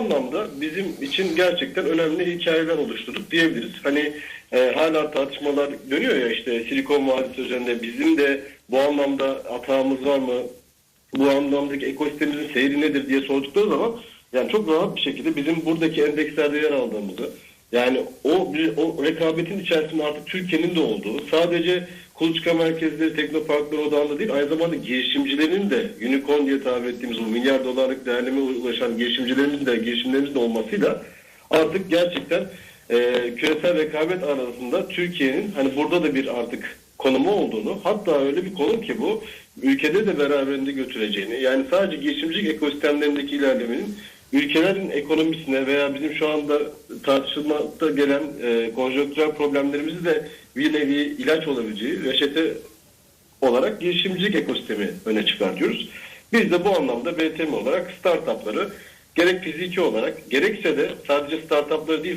anlamda bizim için gerçekten önemli hikayeler oluşturduk diyebiliriz. Hani e, hala tartışmalar dönüyor ya işte Silikon Vadisi üzerinde bizim de bu anlamda hatağımız var mı? Bu anlamdaki ekosistemimizin seyri nedir diye sordukları zaman yani çok rahat bir şekilde bizim buradaki endekslerde yer aldığımızı yani o o rekabetin içerisinde artık Türkiye'nin de olduğu sadece kuluçka merkezleri, teknoparkları odağında değil aynı zamanda girişimcilerin de unicorn diye tabir ettiğimiz bu milyar dolarlık değerleme ulaşan girişimcilerimizin de girişimlerimizin de olmasıyla artık gerçekten e, küresel rekabet arasında Türkiye'nin hani burada da bir artık konumu olduğunu hatta öyle bir konum ki bu ülkede de beraberinde götüreceğini yani sadece girişimcilik ekosistemlerindeki ilerlemenin ülkelerin ekonomisine veya bizim şu anda tartışılmakta gelen e, konjonktürel problemlerimizi de bir nevi ilaç olabileceği reçete olarak girişimcilik ekosistemi öne çıkartıyoruz. Biz de bu anlamda BTM olarak startupları gerek fiziki olarak gerekse de sadece startupları değil